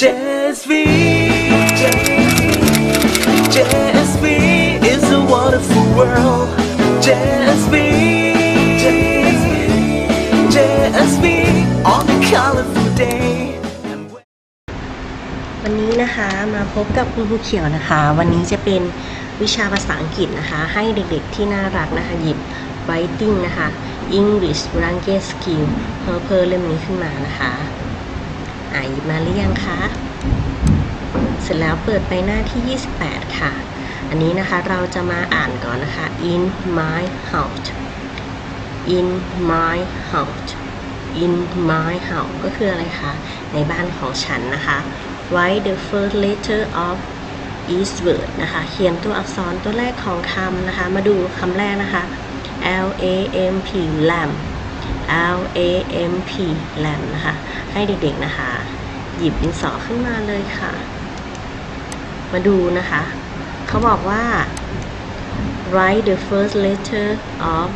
JSV JSV is a wonderful world JSV JSV on a colorful day วันนี้นะคะมาพบกับคุณครูเขียวนะคะ วันนี้จะเป็นวิชาภาษาอังกฤษนะคะ ให้เด็กๆที่น่ารักนะคะหยิบ writing นะคะ English language skill เพอเพอเล่มนี้ขึ้นมานะคะ อ่าหยิบมาหรือยังคะ เสร็จแล้วเปิดไปหน้าที่ 28 ค่ะ อันนี้นะคะเราจะมาอ่านก่อนนะคะ in my house in my house in my house ก็คืออะไรคะ ในบ้านของฉันนะคะ write the first letter of each word นะคะ เขียนตัวอักษรตัวแรกของคำนะคะ มาดูคำแรกนะคะ L A M P lamp L A M P lamp นะคะ ให้เด็กๆนะคะ หยิบดินสอขึ้นมาเลยค่ะ มาดูนะคะ เขาบอกว่า write the first letter of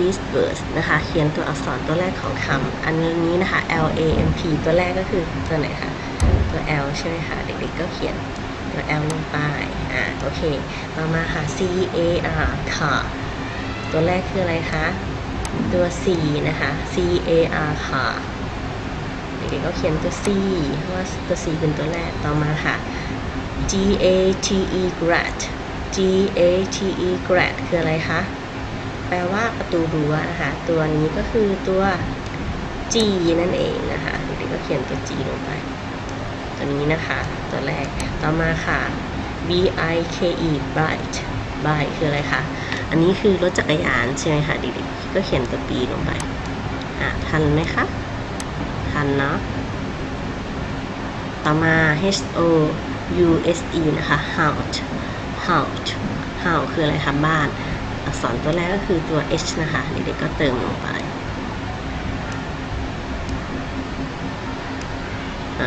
each word นะคะ เขียนตัวอักษรตัวแรกของคำอันนี้นะคะ L A M P ตัวแรกก็คือตัวไหนคะตัว L ใช่ไหมคะ เด็กๆก็เขียนตัว L ลงไป อ่า โอเค ต่อมาค่ะ C A R ค่ะ ตัวแรกคืออะไรคะ ตัว C นะคะ C A R ค่ะเด็กๆก็เขียนตัว C เพราะว่าตัว C เป็นตัวแรกต่อมาค่ะ G A T E grad G A T E grad คืออะไรคะ แปลว่าประตูรั้วนะคะ ตัวนี้ก็คือตัว G นั่นเองนะคะเด็กๆก็เขียนตัว G ลงไป ตัวนี้นะคะ ตัวแรก ต่อมาค่ะ B I K E bike bike คืออะไรคะ อันนี้คือรถจักรยานใช่ไหมคะเด็กๆก็เขียนตัว B ลงไป อ่าทันไหมคะ ทันเนาะ ต่อมา H O U S E นะคะ house house house คืออะไรคะบ้าน อักษรตัวแรกก็คือตัว H นะคะเด็กๆก็เติมลงไปอ่า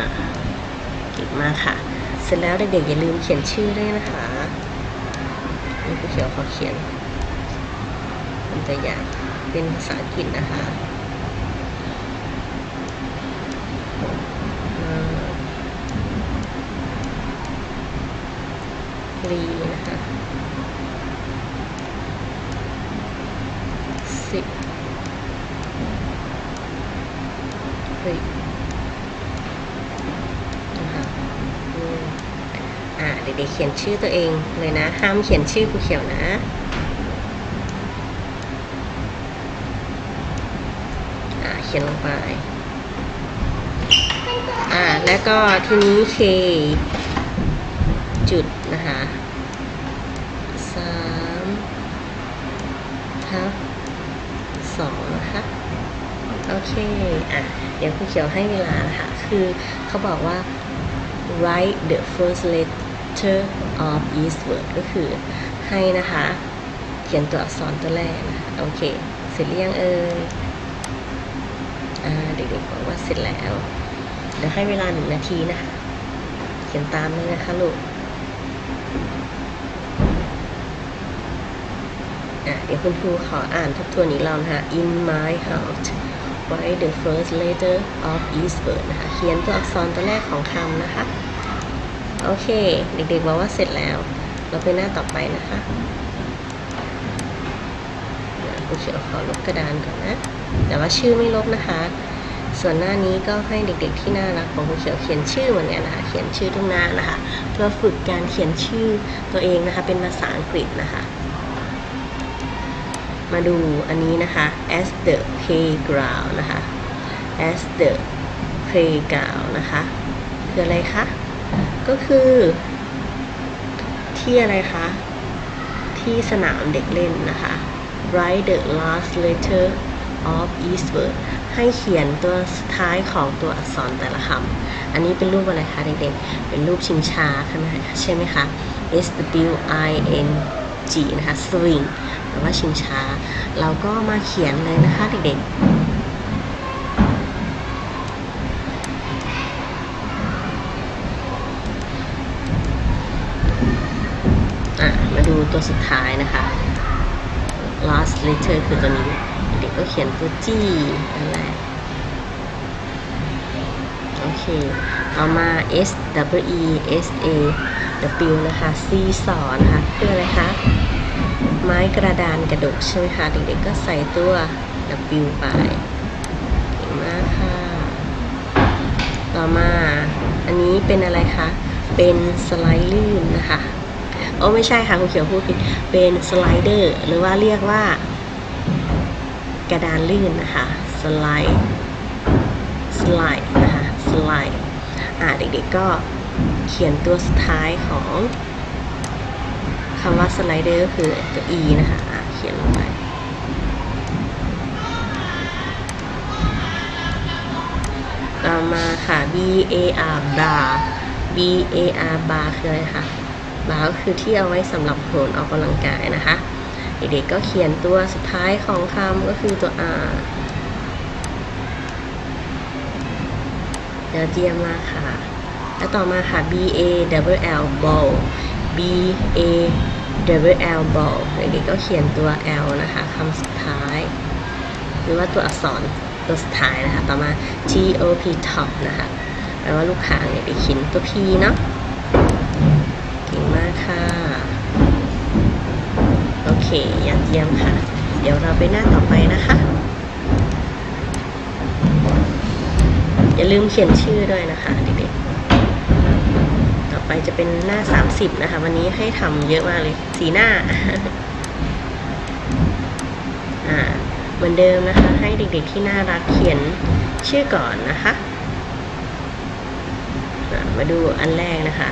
เก่งมากค่ะ เสร็จแล้วเด็กๆอย่าลืมเขียนชื่อด้วยนะคะนี่คือเขียวขอเขียน ตัวอย่างเป็นภาษาอังกฤษนะคะรีนะคะสิบรีนะคะอ่าเด็กๆเขียนชื่อตัวเองเลยนะ ห้ามเขียนชื่อครูเขียวนะ อ่าเขียนลงไป อ่า แล้วก็ทีนี้ K จุดนะคะสามทับสองนะคะ โอเค อะ เดี๋ยวครูเขียวให้เวลานะคะคือเขาบอกว่า write the first letter of each word ก็คือให้นะคะ เขียนตัวอักษรตัวแรกนะคะ โอเค เสร็จหรือยังเอ่ยอ่า เด็กๆบอกว่าเสร็จแล้วเดี๋ยวให้เวลาหนึ่งนาทีนะคะเขียนตามเลยนะคะลูกเดี๋ยวคุณครูขออ่านทบทวนอีกรอบนะคะ in my house write the first letter of each word นะคะ เขียนตัวอักษรตัวแรกของคำนะคะ โอเค เด็กๆบอกว่าเสร็จแล้ว เราไปหน้าต่อไปนะคะครูเขียวขอลบกระดานก่อนนะ แต่ว่าชื่อไม่ลบนะคะ ส่วนหน้านี้ก็ให้เด็กๆที่น่ารักของครูเขียวเขียนชื่อเหมือนกันนะคะ เขียนชื่อทุกหน้านะคะ เพื่อฝึกการเขียนชื่อตัวเองนะคะ เป็นภาษาอังกฤษนะคะ มาดูอันนี้นะคะ as the playground นะคะ as the playground นะคะ คืออะไรคะ ก็คือที่อะไรคะ ที่สนามเด็กเล่นนะคะ write the last letter of each word ให้เขียนตัวสุดท้ายของตัวอักษรแต่ละคำ อันนี้เป็นรูปอะไรคะเด็กๆ เป็นรูปชิงช้าใช่ไหมคะใช่ไหมคะ S W I N G นะคะ swing แปลว่าชิงช้า เราก็มาเขียนเลยนะคะเด็กๆมาดูตัวสุดท้ายนะคะ last letter คือตัวนี้ เด็กก็เขียนตัว G นั่นแหละโอเคเค ต่อมา S W E S A W นะคะ C สอนะคะคืออะไรคะ ไม้กระดานกระดกใช่ไหมคะ เด็กๆก็ใส่ตัว W ไปเก่งมากค่ะ ต่อมา อันนี้เป็นอะไรคะ เป็นสไลด์ลื่นนะคะโอ้ไม่ใช่ค่ะคุณเขียวพูดผิด เป็นสไลเดอร์ หรือว่าเรียกว่า กระดานลื่นนะคะ สไลด์สไลด์นะคะสไลด์อ่าเด็กๆก็เขียนตัวสุดท้ายของคำว่าสไลเดอร์ก็คือตัว e นะคะเขียนลงไปต่อมาค่ะ b a r bar b a r bar คืออะไรคะ bar ก็คือที่เอาไว้สำหรับโหนออกกำลังกายนะคะ เด็กๆก็เขียนตัวสุดท้ายของคำก็คือตัว r ยอดเยี่ยมมาค่ะ แล้วต่อมาค่ะ b a w l ball b a w l ball เด็กๆก็เขียนตัว l นะคะคำสุดท้าย หรือว่าตัวอักษรตัวสุดท้ายนะคะ ต่อมา T O P top นะคะแปลว่าลูกค้างเนี่ยเด็กเขียนตัว P เนาะเก่งมากค่ะ ยอดเยี่ยมค่ะ เดี๋ยวเราไปหน้าต่อไปนะคะ อย่าลืมเขียนชื่อด้วยนะคะเด็กๆ ต่อไปจะเป็นหน้า 30 นะคะ วันนี้ให้ทำเยอะมากเลยสีหน้าเหมือนเดิมนะคะ ให้เด็กๆที่น่ารักเขียนชื่อก่อนนะคะมาดูอันแรกนะคะ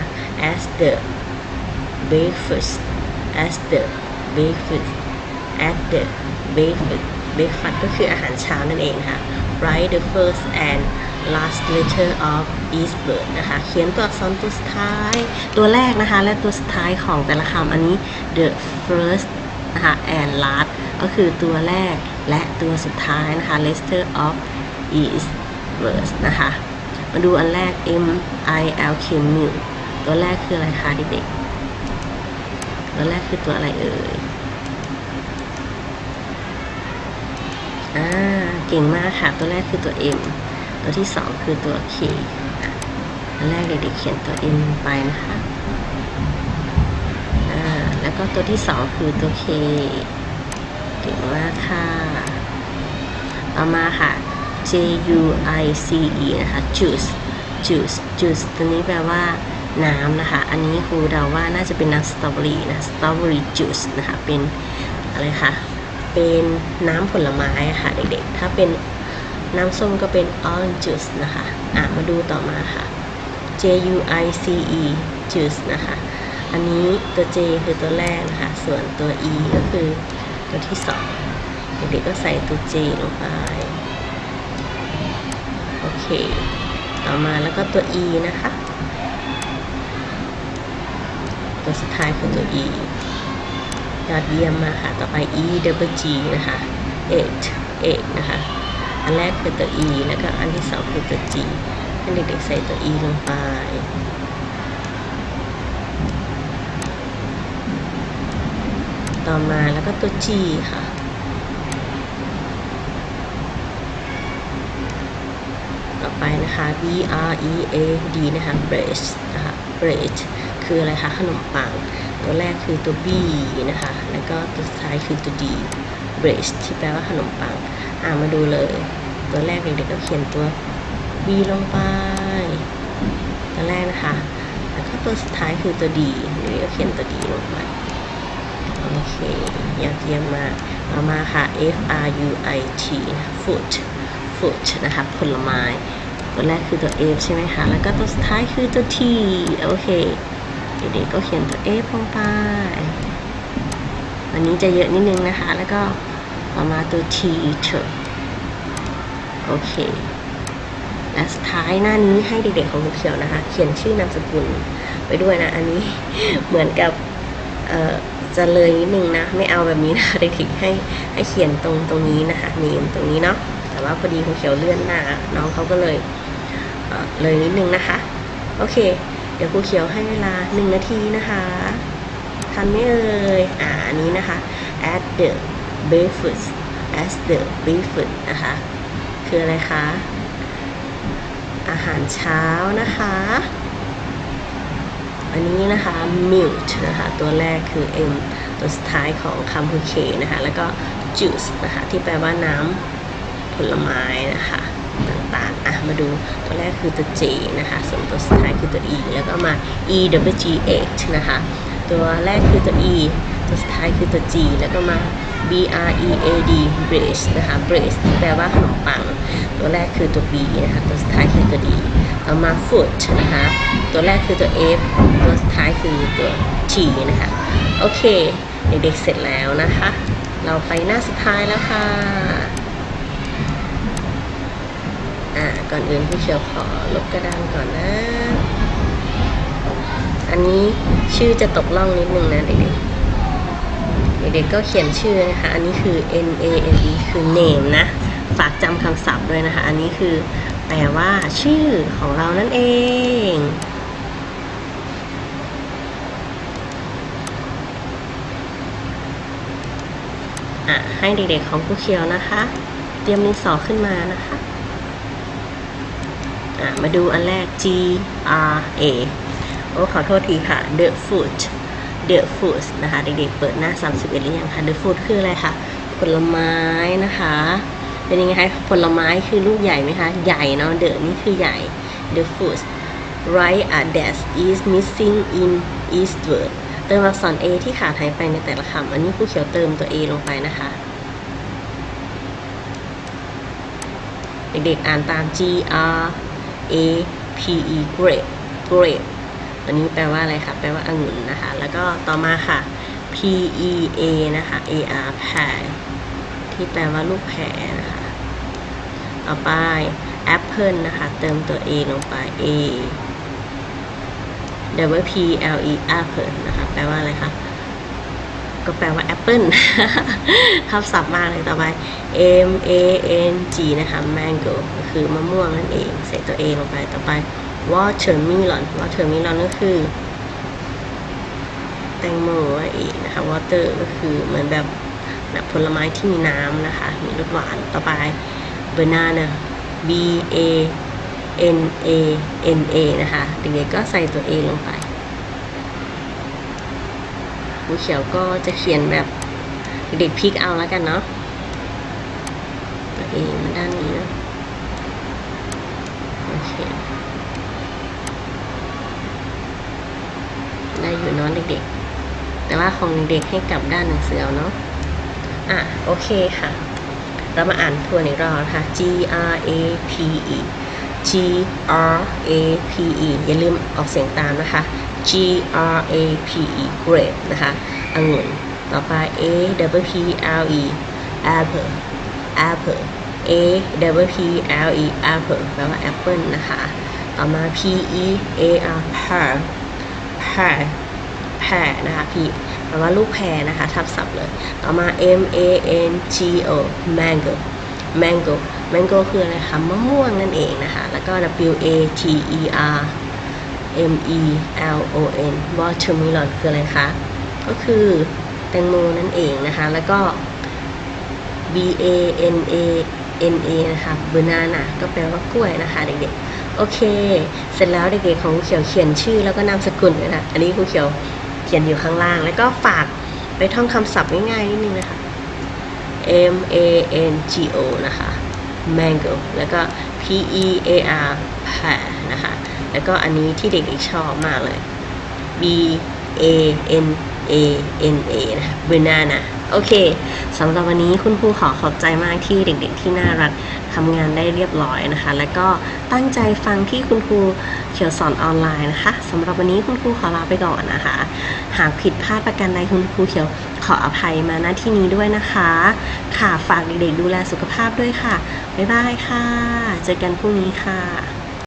as the breakfast as the breakfast at the breakfast breakfast ก็คืออาหารเช้านั่นเองค่ะ write the first and last letter of each word นะคะ เขียนตัวอักษรตัวสุดท้าย ตัวแรกนะคะ และตัวสุดท้ายของแต่ละคำอันนี้ the first นะคะ and last ก็คือตัวแรกและตัวสุดท้ายนะคะ letter of each word นะคะ มาดูอันแรก M I L K M I U ตัวแรกคืออะไรคะเด็กๆ ตัวแรกคือตัวอะไรเอ่ยอ่าเก่งมากค่ะ ตัวแรกคือตัว M ตัวที่สองคือตัว K อันแรกเด็กๆเขียนตัว M ไปนะคะอ่าแล้วก็ตัวที่สองคือตัว K เก่งมากค่ะ ต่อมาค่ะ J U I C E นะคะ juice juice juice ตัวนี้แปลว่า น้ำนะคะ อันนี้ครูเดาว่าน่าจะเป็นน้ำสตรอเบอรี่นะ สตรอเบอรี่ juice นะคะ เป็นอะไรคะเป็นน้ำผลไม้ะค่ะ เด็กๆ ถ้าเป็นน้ำส้มก็เป็น orange juice นะคะ อะ มาดูต่อมาค่ะ J U I C E juice นะคะ อันนี้ตัว J คือตัวแรกนะคะ ส่วนตัว E ก็คือตัวที่สองเด็กๆก็ใส่ตัว J ลงไป โอเค ต่อมาแล้วก็ตัว E นะคะ ตัวสุดท้ายคือตัว E ยอดเยี่ยมมากค่ะ ต่อไป E double G นะคะ eight eight นะคะ อันแรกคือตัว E แล้วก็อันที่สองคือตัว G ให้เด็กๆใส่ตัว E ลงไปต่อมาแล้วก็ตัว G ค่ะ ต่อไปนะคะ B R E A D นะคะ bread นะคะ bread คืออะไรคะขนมปัง ตัวแรกคือตัว B นะคะ แล้วก็ตัวสุดท้ายคือตัว D bread ที่แปลว่าขนมปัง อ่ามาดูเลย ตัวแรกเด็กๆก็เขียนตัว B ลงไป ตัวแรกนะคะ แล้วก็ตัวสุดท้ายคือตัว D เด็กๆก็เขียนตัว D ลงไป โอเคยอดเยี่ยมมากต่อมาค่ะ F R U I T fruit fruit นะคะผลไม้ตัวแรกคือตัว F ใช่ไหมคะ แล้วก็ตัวสุดท้ายคือตัว T โอเค เด็กๆก็เขียนตัว F ลงไปอันนี้จะเยอะนิดนึงนะคะ แล้วก็ต่อมาตัว T เถอะโอเค และสุดท้ายหน้านี้ให้เด็กๆของลูกเขียวนะคะ เขียนชื่อนามสกุลไปด้วยนะ อันนี้เหมือนกับเอ่อจะเลยนิดนึงนะ ไม่เอาแบบนี้นะเด็กๆให้ให้เขียนตรงตรงนี้นะคะเนมตรงนี้เนาะแต่ว่าพอดีคุณเขียวเลื่อนหน้าน้องเขาก็เลยเออเลยนิดนึงนะคะ โอเค ดี๋ยวครูเขียวให้เวลาหนึ่งนาทีนะคะทันไหมเอ่ยอ่าอันนี้นะคะ at the breakfast at the breakfast นะคะ คืออะไรคะ อาหารเช้านะคะ อันนี้นะคะ milk นะคะ ตัวแรกคือ M ตัวสุดท้ายของคำคือ K นะคะ แล้วก็ juice นะคะ ที่แปลว่าน้ำผลไม้นะคะ ต่างๆ อะ มาดูตัวแรกคือตัว J นะคะ ส่วนตัวสุดท้ายคือตัว E แล้วก็มา E W G H นะคะ ตัวแรกคือตัว E ตัวสุดท้ายคือตัว G แล้วก็มา B R E A D bread นะคะ bread ที่แปลว่าขนมปัง ตัวแรกคือตัว B นะคะ ตัวสุดท้ายคือตัว D ต่อมา foot นะคะ ตัวแรกคือตัว F ตัวสุดท้ายคือตัว T นะคะ โอเค เด็กๆเสร็จแล้วนะคะ เราไปหน้าสุดท้ายแล้วค่ะ อ่าก่อนอื่นผู้เชียวขอลบกระดานก่อนนะ อันนี้ชื่อจะตกล่องนิดนึงนะเด็กๆเด็กๆก็เขียนชื่อนะคะ อันนี้คือ N A M E คือ name นะ ฝากจำคำศัพท์ด้วยนะคะ อันนี้คือแปลว่าชื่อของเรานั่นเองอะให้เด็กๆของผู้เขียวนะคะ เตรียมดินสอขึ้นมานะคะ มาดูอันแรก G R A โอ้ขอโทษทีค่ะ The Food The Food นะคะ เด็กๆเปิดหน้า 31 หรือยังคะ The Food คืออะไรคะผลไม้นะคะ เป็นยังไงคะผลไม้คือลูกใหญ่ไหมคะ ใหญ่เนาะ The นี่คือใหญ่ The Food Right a dash is missing in each word เติมอักษร A ที่ขาดหายไปในแต่ละคำอันนี้ผู้เขียวเติมตัว A ลงไปนะคะเด็กๆอ่านตาม G R A P E grape grape อันนี้แปลว่าอะไรคะแปลว่าองุ่นนะคะ แล้วก็ต่อมาค่ะ P E A นะคะ A R pear ที่แปลว่าลูกแพรนะคะ ต่อไป apple นะคะ เติมตัว A ลงไป A W P L E apple นะคะ แปลว่าอะไรคะ ก็แปลว่าแอปเปิลทับศัพท์มากเลยต่อไป M A N G นะคะ mango ก็คือมะม่วงนั่นเอง ใส่ตัว A ลงไปต่อไป watermelon watermelon ก็คือ แตงโมนั่นเองนะคะ water ก็คือเหมือนแบบแบบผลไม้ที่มีน้ำนะคะ มีรสหวานต่อไป banana B A N A N A นะคะเด็กๆก็ใส่ตัว A ลงไป ผู้เขียวก็จะเขียนแบบเด็กพลิกเอาแล้วกันเนาะตัวเองมาด้านนี้นะโอเคได้อยู่เนาะเด็กๆ แต่ว่าของเด็กๆให้กลับด้านหนังสือเอาเนาะอะโอเคค่ะ เรามาอ่านทวนอีกรอบนะคะ G R A P E G R A P E อย่าลืมออกเสียงตามนะคะ G R A P E grape นะคะองุ่นต่อไป A W P L E apple apple A W P L E apple แปลว่าแอปเปิลนะคะ ต่อมา P E A R pear pear pear นะคะ P แปลว่าลูกแพรนะคะ ทับศัพท์เลย ต่อมา M A N G O mango mango mango คืออะไรคะมะม่วงนั่นเองนะคะ แล้วก็ W A T E R M E L O N watermelon คืออะไรคะ ก็คือแตงโมนั่นเองนะคะ แล้วก็ B A N A N A นะคะ banana ก็แปลว่ากล้วยนะคะเด็กๆ โอเค เสร็จแล้วเด็กๆของเขียวเขียนชื่อแล้วก็นามสกุลด้วยนะอันนี้ครูเขียวเขียนอยู่ข้างล่าง แล้วก็ฝากไปท่องคำศัพท์ง่ายๆนิดนึงนะคะ M A N G O นะคะ mango แล้วก็ P E A R pear นะคะ แล้วก็อันนี้ที่เด็กๆชอบมากเลย B A N A N A นะคะ banana โอเคสำหรับวันนี้คุณครูขอขอบใจมากที่เด็กๆที่น่ารักทำงานได้เรียบร้อยนะคะ แล้วก็ตั้งใจฟังที่คุณครูเขียวสอนออนไลน์นะคะสำหรับวันนี้คุณครูขอลาไปก่อนนะคะ หากผิดพลาดประการใดคุณครูเขียวขออภัยมาณที่นี้ด้วยนะคะ ค่ะฝากเด็กๆดูแลสุขภาพด้วยค่ะบ๊ายบายค่ะ เจอกันพรุ่งนี้ค่ะ